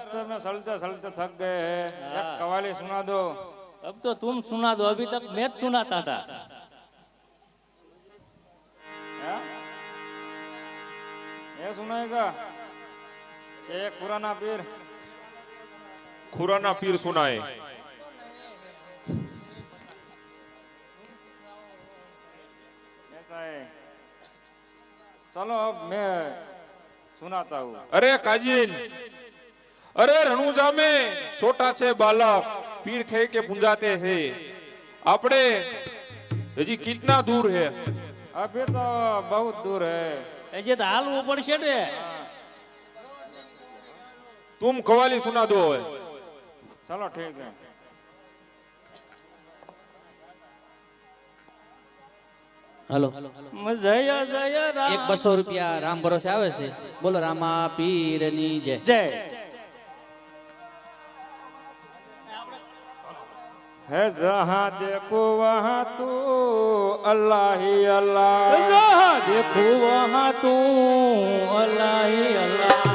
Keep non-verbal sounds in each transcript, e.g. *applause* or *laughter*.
रास्ते में चलते चलते थक गए हैं एक कवाली सुना दो अब तो तुम सुना दो अभी तक मैं જ सुनाता था हैं? ये सुनाएगा कि एक पुराना पीर खुराना पीर सुनाए ऐसा है चलो अब मैं सुनाता हूँ अरे काजिन અરે રણુજા મે છોટા છે બાલક પીર થે કે પૂંજાતે હે. આપણે હજી કિતના દૂર હે? અભી તો બહુ દૂર હે. જે તો હાલવું પડશે ને. તુમ કવાલી સુના દો હવે. ચલો ઠીક હે. હલો. જય જય એક બસો રૂપિયા રામ ભરોસે આવે છે. બોલો રામા પીરની જય. જય. है जहाँ देखो वहाँ तू अल्लाह ही अल्लाह जहाँ देखो वहाँ तू अल्लाह ही अल्लाह अल्लाह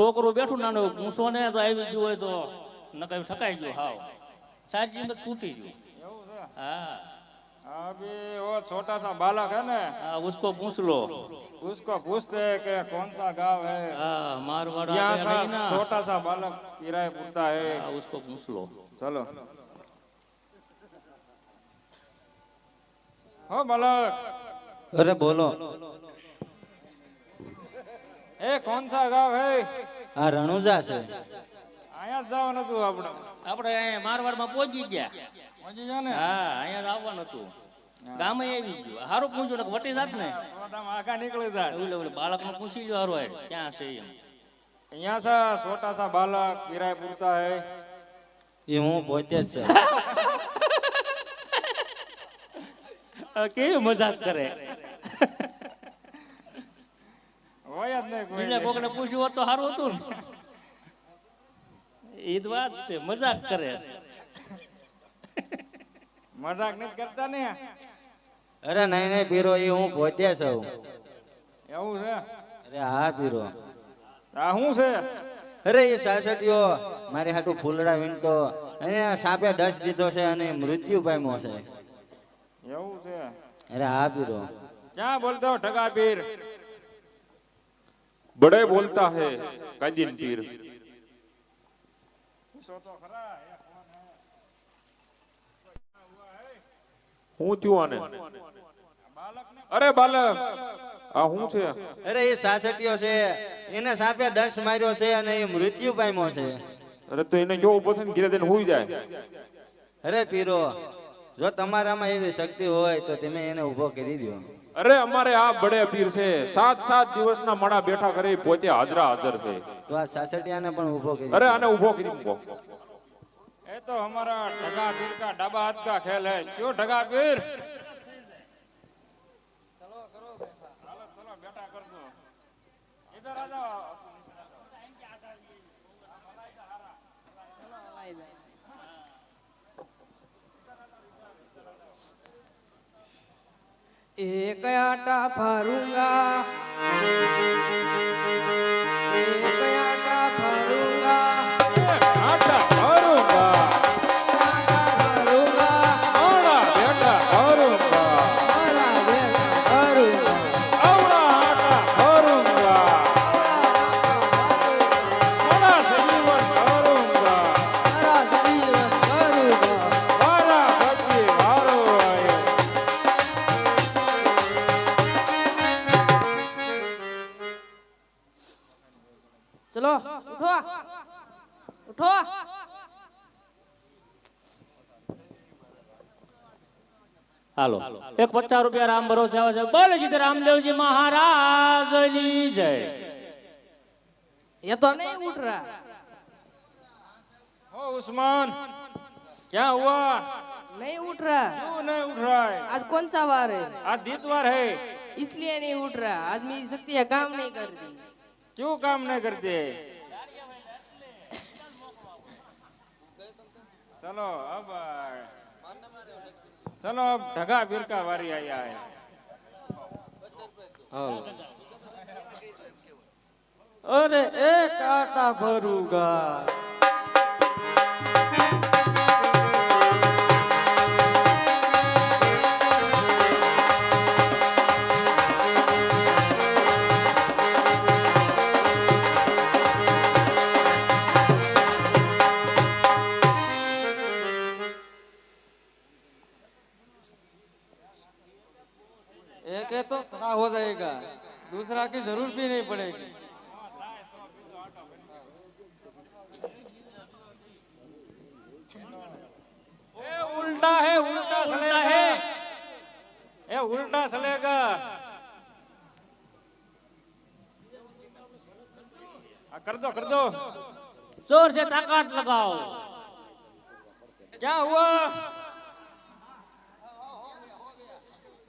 છોકરું બેઠું નાનું મૂસો ને તો આવી ગયું હોય તો નકાઈ ઠકાઈ ગયો હાવ સાચી મત તૂટી ગયું હા अभी वो छोटा सा बालक है ना आ, उसको पूछ लो उसको पूछते कि कौन सा गांव है मारवाड़ा यहाँ सा छोटा सा बालक किराए पूछता है आ, उसको पूछ लो चलो हो बालक अरे बोलो એ કોણ સા ગાવ હે? આ રણુજા છે. અહીંયા જવાનું હતું આપણે. આપણે અહીંયા મારવાડમાં પહોંચી ગયા. પહોંચી ગયા ને? હા અહીંયા જ આવવાનું હતું. ગામે આવી ગયું. હારું પૂછ્યું ને વટી જાત ને. આગા નીકળી જાય. ઓલે ઓલે બાળકને પૂછી લ્યો હારું હેડ ક્યાં છે એમ. અહીંયા સા છોટા સા બાળક પીરાય પૂરતા હે. એ હું પોતે જ છે. *laughs* કેવી મજાક કરે? બીજા કોકને પૂછ્યું હોત તો સારું હતું ને. એ જ વાત છે મજાક કરે છે. મજાક નથી કરતા ને? અરે નહીં નહીં પીરો એ હું પોતે છું. એવું છે? અરે હા પીરો. આ શું છે? અરે એ સાસટીઓ મારી હાટુ ફૂલડા વીણતો અને સાપે ડસ દીધો છે અને મૃત્યુ પામ્યો છે. એવું છે? અરે હા પીરો. ક્યાં બોલતો ઠગા પીર બડે બોલતા હે કાદીન पीर। હું થયું આને અરે બાલક આ શું છે અરે એ સાસટીઓ છે એને સાપે ડસ માર્યો છે અને એ મૃત્યુ પામ્યો છે અરે તો એને જો ઊભો થઈને ઘીરે હુઈ જાય અરે પીરો જો તમારામાં એવી શક્તિ હોય તો તમે એને ઊભો કરી દો અરે અમારે આ બડે પીર છે. સાત સાત દિવસના માળા બેઠા કરે પોતે હાજરા હાજર છે. તો આ સાસટિયાને પણ ઊભો કરી અરે આને ઊભો કરી મૂકો. એ તો અમારા ઢગા પીર કા ડાબા હાથ કા ખેલ હે. ક્યો ઢગા પીર? ચલો કરો બેઠા. ચલો ચલો બેઠા કર ઇધર આ જાઓ एक आटा भरूंगा હાલો એક પચાસ રૂપિયા રામ ભરોસે આવે છે બોલે છે રામદેવજી મહારાજની જય ये तो नहीं उठ रहा ओ उस्मान क्या हुआ नहीं उठ रहा क्यों नहीं उठ रहा है आज कौन सा वार है आज दीतवार है इसलिए नहीं उठ रहा आज मेरी शक्तियाँ काम नहीं करती क्यों काम नहीं करते चलो अब चलो अब ચલો ઢગા બિરકા વારી આયા હાલો. અરે એક આટા ભરું ગા जोर से ताकत लगाओ क्या हुआ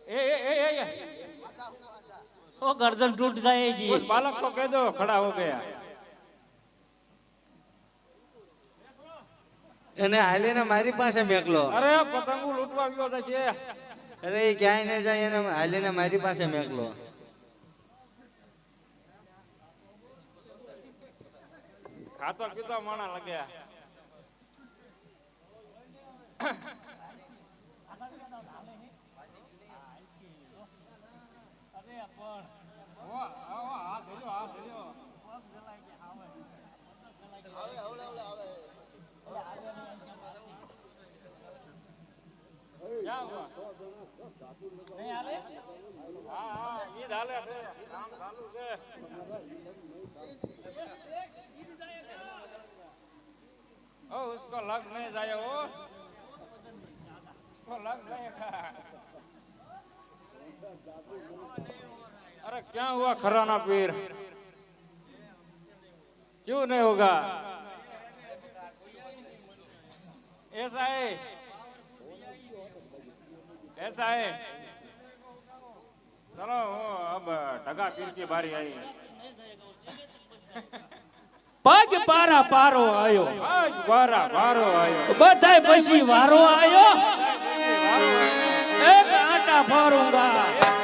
ए ए ए ए ओ गर्दन टूट जाएगी उस बालक को कह दो खड़ा हो गया એને હાલે ને મારી પાસે મેકલો. અરે પતંગો લૂંટવા ગયો છે. અરે ક્યાંય ન જાય એને હાલે ને મારી પાસે મેકલો. ખાતો પીતો માણા લાગ્યા ક્યાં હુઆ? હા હા ઈદ હાલે રામ ચાલુ છે. ओ, उसको लग नहीं जाए वो। उसको लग जाएगा अरे, क्या हुआ खराना पीर? क्यों नहीं होगा? ऐसा है। ऐसा है। चलो, अब ढगा पीर की बारी आई। પગ પારા પારો આયો. પગ પારા પારો આયો. બધાય પછી વારો આયો. એક આટા ફારુંગા.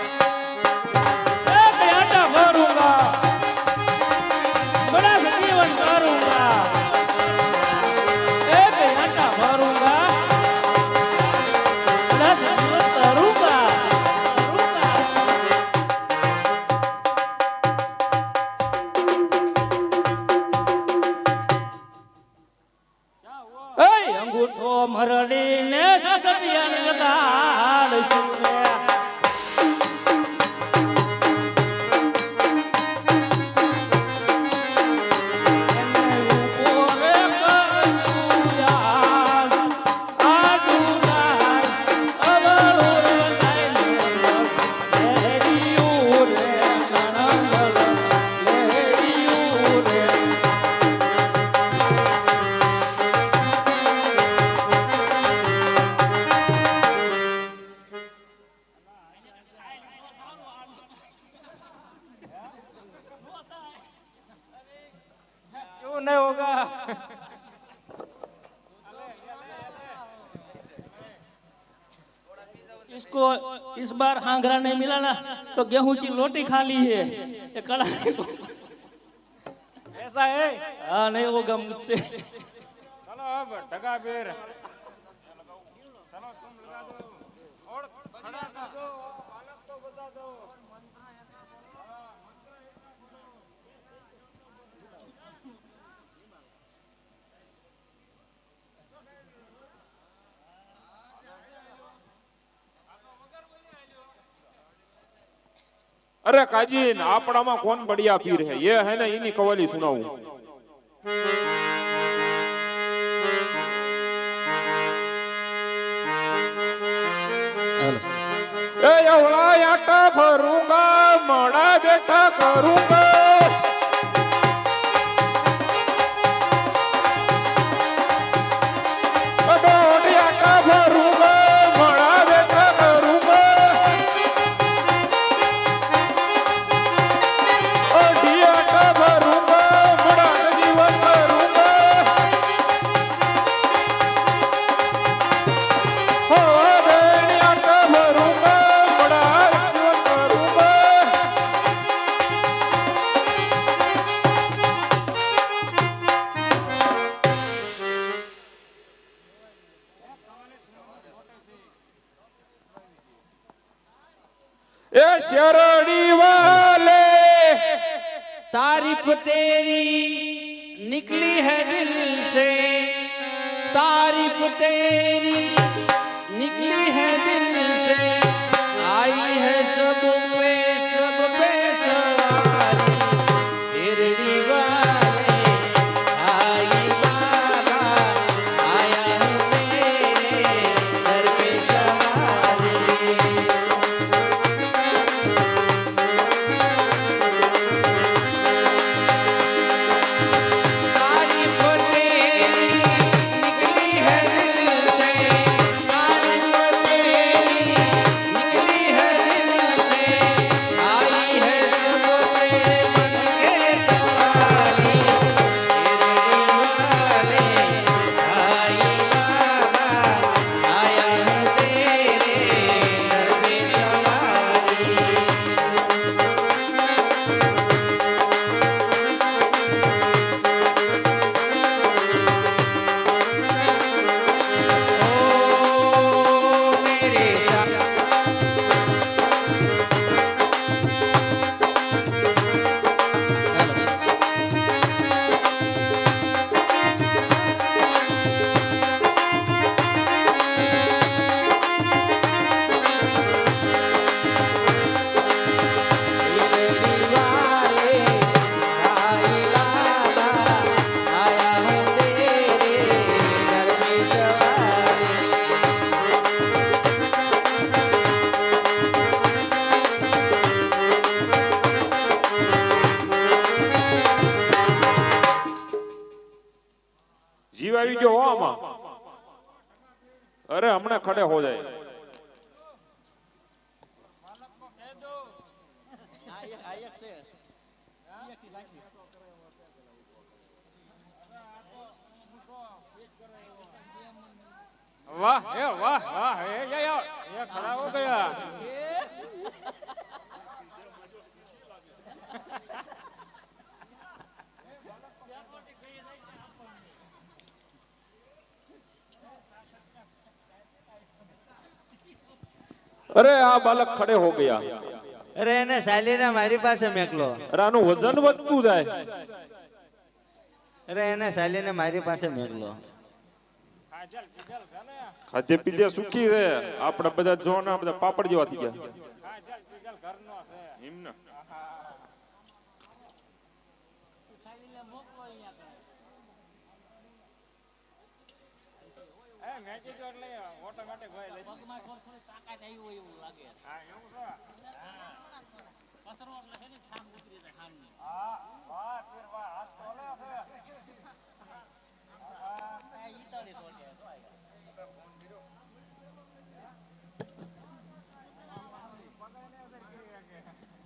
इस बार हांगरा नहीं मिला ना तो गेहूं की लोटी खा ली है ये कड़ा ऐसा है हाँ नहीं होगा मुझसे चलो अब ढगा बेर चलो तुम लगा दो और खड़ा कर दो अलग तो बता दो અરે કાજી આપણામાં કોણ બડિયા પીર હે? એ હે ને એની કવાલી સુનાવું. એ ઓળા આટા ફરુંગા મોડા બેઠા કરુંગા. निकली है दिल से तारीफ तेरी निकली है दिल से અરે આ બાલક ખડે હો ગયા. અરે એને સાયલીને મારી પાસે મેકલો. અરે આનું વજન વધતું જાય. અરે એને સાયલીને મારી પાસે મેકલો. ખાધે પીધે સુખી છે. આપણે બધા જોના બધા પાપડ જેવા થઈ ગયા. કાજલ પીજલ ઘરનો છે એમ ને એ મેં કીધું એટલે ઓટોમેટિક હોય લઈ પગમાં થોડી થોડી તાકાત આવી હોય એવું લાગે હા એવું છે કસરો એટલે છે ને ઠામ ઉતરી જાય ઠામની. હા વાહ પીર વાહ હાથ સોલે છે આ ઈતળી સોટે, જો આ.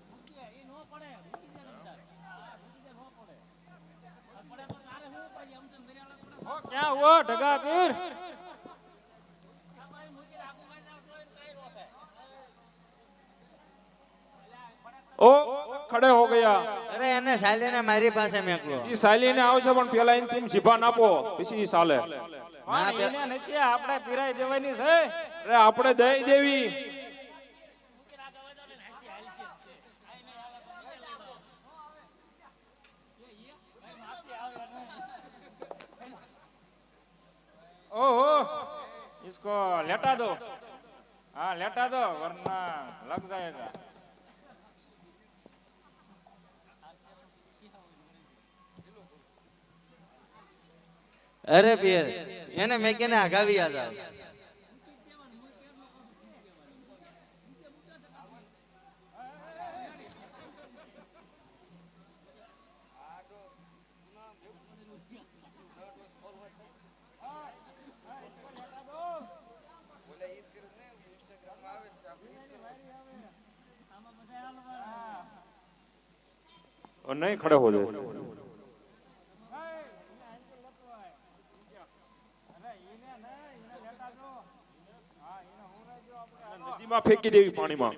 મૂકીએ, ઈ નો પડે, મૂકી દે રમતા. મૂકી દે, નો પડે. પડે તો તારે શું ઉપાય? આમ તેમ પડે. ઓ ક્યાં હો ઢગા પીર સાલીને મારી પાસે મેકલો ઈ સાલીને આવશે પણ પેલા એને તેમ જીભા નાપો પછી ઈ ચાલે પણ એને નથી આપણે પીરાઈ દેવાની છે અરે આપણે દઈ દેવી ओहो इसको लेटा दो हाँ लेटा दो वरना लग जाएगा અરે પિયર એને મેં કે આગાવી યાદ આવે નહીં ખડે હો જાય ફેંકી દેવી પાણીમાં.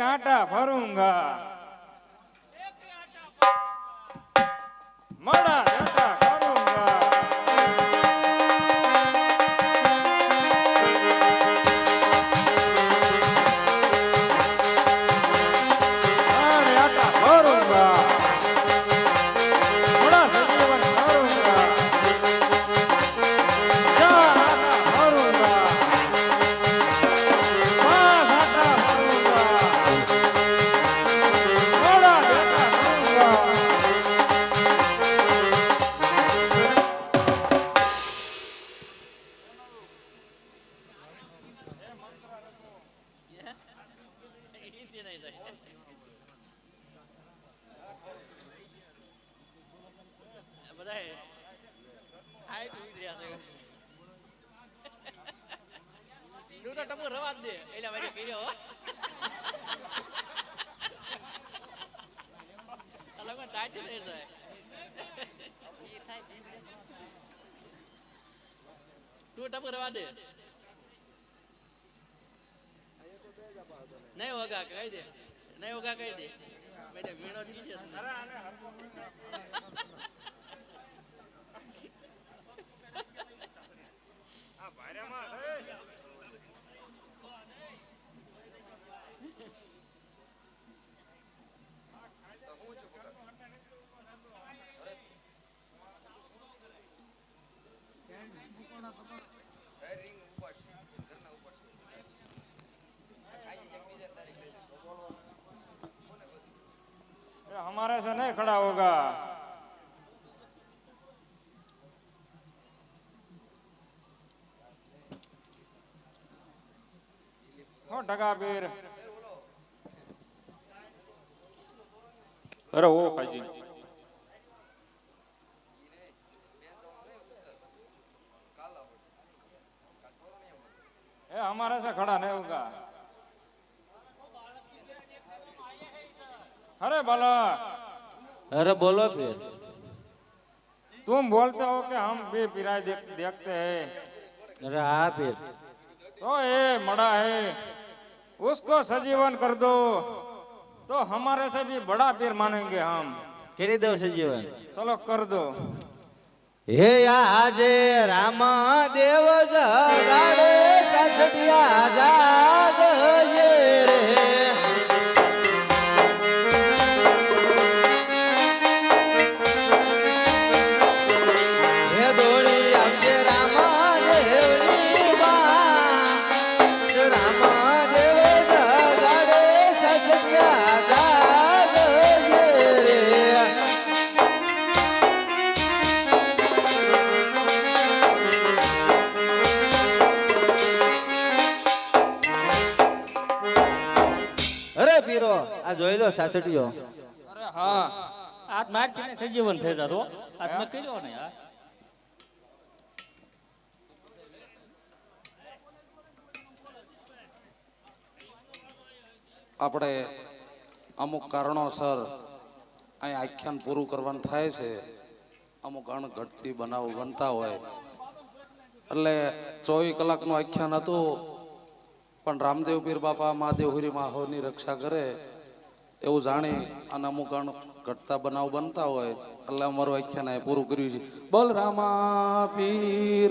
કાંટા ફરુંગા. મડા. તું ટપુ રવા દે. એટલે મારી કર્યો. આ તાજી તું ટપુ રવા દે. નહીં હોગા, કહી દે. નહીં હોગા, કહી દે. મેં વીણો છે. हमारे से नहीं खड़ा होगा हो डगा बीर अरे वो काजी અરે બોલો પીર तुम बोलते हो कि हम भी पिराई देख, देखते हैं અરે હા પીર तो ये मड़ा है उसको सजीवन कर दो तो हमारे से भी बड़ा पीर मानेंगे हम કરી દઉં સજીવન चलो कर दो હે આજે રામ દેવ જગાડે સસડિયા જાગયે રે હે આ જોઈ લો સાસટીયો અરે હા. આજ મારથી ને સજીવન થઈ જતો આજ મેં કર્યો ને યાર. આપણે અમુક કારણોસર અહીં આખ્યાન પૂરું કરવાનું થાય છે. અમુક અણઘડતી બનાવ બનતા હોય. એટલે ચોવીસ કલાકનું આખ્યાન હતું પણ રામદેવ પીર બાપા મહાદેવ હુરી માહોની રક્ષા કરે. એવું જાણી અને અમુક ઘટતા બનાવ બનતા હોય, એટલે અમારું આખ્યાન પૂરું કર્યું છે. બલરામા પીર